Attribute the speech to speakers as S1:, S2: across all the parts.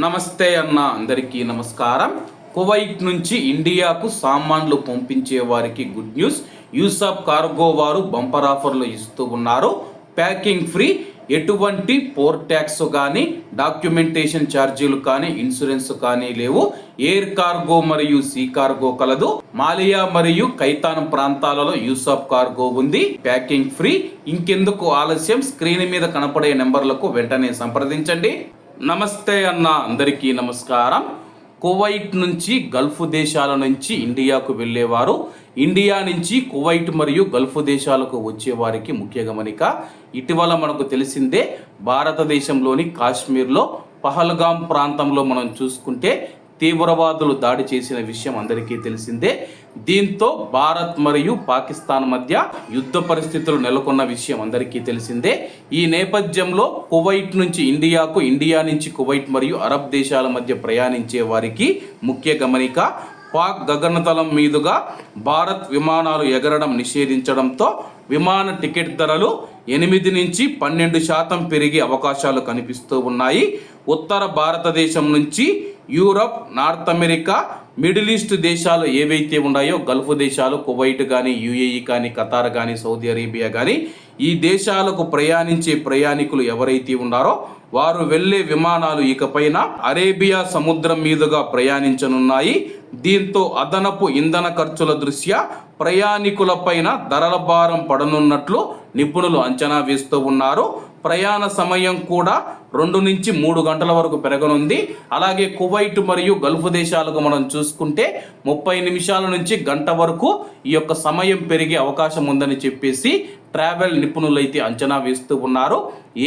S1: నమస్తే అన్న అందరికీ నమస్కారం. కువైట్ నుంచి ఇండియాకు సామాన్లు పంపించే వారికి గుడ్ న్యూస్. యూసాఫ్ కార్గో వారు బంపర్ ఆఫర్లు ఇస్తూ ఉన్నారు. ప్యాకింగ్ ఫ్రీ ఎటువంటి పోర్ ట్యాక్స్ కానీ డాక్యుమెంటేషన్ ఛార్జీలు కానీ ఇన్సూరెన్స్ కానీ లేవు. ఎయిర్ కార్గో మరియు సీ కార్గో కలదు. మాలియా మరియు కైతాన్ ప్రాంతాలలో యూసఫ్ కార్గో ఉంది. Packing free. ఇంకెందుకు ఆలస్యం? స్క్రీన్ మీద కనపడే నెంబర్లకు వెంటనే సంప్రదించండి. నమస్తే అన్న అందరికీ నమస్కారం. కువైట్ నుంచి గల్ఫ్ దేశాల నుంచి ఇండియాకు వెళ్ళేవారు. ఇండియా నుంచి కువైట్ మరియు గల్ఫ్ దేశాలకు వచ్చేవారికి ముఖ్య గమనిక. ఇటీవల మనకు తెలిసిందే భారతదేశంలోని కాశ్మీర్లో పహల్గాం ప్రాంతంలో మనం చూసుకుంటే తీవ్రవాదులు దాడి చేసిన విషయం అందరికీ తెలిసిందే. దీంతో భారత్ మరియు పాకిస్తాన్ మధ్య యుద్ధ పరిస్థితులు నెలకొన్న విషయం అందరికీ తెలిసిందే. ఈ నేపథ్యంలో కువైట్ నుంచి ఇండియాకు ఇండియా నుంచి కువైట్ మరియు అరబ్ దేశాల మధ్య ప్రయాణించే వారికి ముఖ్య గమనిక పాక్ గగనతలం మీదుగా భారత్ విమానాలు ఎగరడం నిషేధించడంతో విమాన టికెట్ ధరలు ఎనిమిది నుంచి పన్నెండు శాతం పెరిగే అవకాశాలు కనిపిస్తూ ఉన్నాయి. ఉత్తర భారతదేశం నుంచి Europe North America Middle East దేశాలు ఏవైతే ఉన్నాయో గల్ఫ్ దేశాలు కువైట్ కానీ యుఏఈ కానీ ఖతార్ కానీ సౌదీ అరేబియా కానీ ఈ దేశాలకు ప్రయాణించే ప్రయాణికులు ఎవరైతే ఉన్నారో వారు వెళ్ళే విమానాలు ఇకపైన అరేబియా సముద్రం మీదుగా ప్రయాణించనున్నాయి. దీంతో అదనపు ఇంధన ఖర్చుల దృష్ట్యా ప్రయాణికులపైన ధరల భారం పడనున్నట్లు నిపుణులు అంచనా వేస్తూ ఉన్నారు. ప్రయాణ సమయం కూడా రెండు నుంచి మూడు గంటల వరకు పెరగనుంది. అలాగే కువైట్ మరియు గల్ఫ్ దేశాలకు మనం చూసుకుంటే ముప్పై నిమిషాల నుంచి గంట వరకు ఈ యొక్క సమయం పెరిగే అవకాశం ఉందని చెప్పేసి ట్రావెల్ నిపుణులైతే అంచనా వేస్తూ ఉన్నారు.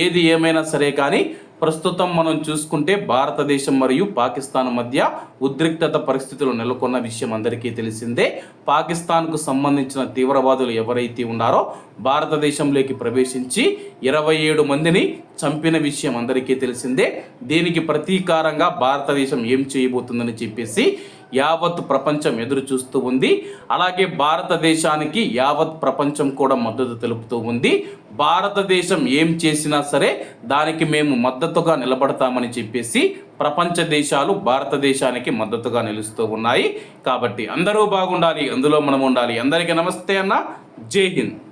S1: ఏది ఏమైనా సరే కానీ ప్రస్తుతం మనం చూసుకుంటే భారతదేశం మరియు పాకిస్తాన్ మధ్య ఉద్రిక్తత పరిస్థితులు నెలకొన్న విషయం అందరికీ తెలిసిందే. పాకిస్తాన్కు సంబంధించిన తీవ్రవాదులు ఎవరైతే ఉన్నారో భారతదేశంలోకి ప్రవేశించి ఇరవై ఏడు మందిని చంపిన విషయం అందరికీ తెలిసిందే. దీనికి ప్రతీకారంగా భారతదేశం ఏం చేయబోతుందని చెప్పేసి యావత్ ప్రపంచం ఎదురు చూస్తూ ఉంది. అలాగే భారతదేశానికి యావత్ ప్రపంచం కూడా మద్దతు తెలుపుతూ ఉంది. భారతదేశం ఏం చేసినా సరే దానికి మేము మద్దతుగా నిలబడతామని చెప్పేసి ప్రపంచ దేశాలు భారతదేశానికి మద్దతుగా నిలుస్తూ ఉన్నాయి. కాబట్టి అందరూ బాగుండాలి అందులో మనం ఉండాలి. అందరికీ నమస్తే అన్న. జై హింద్.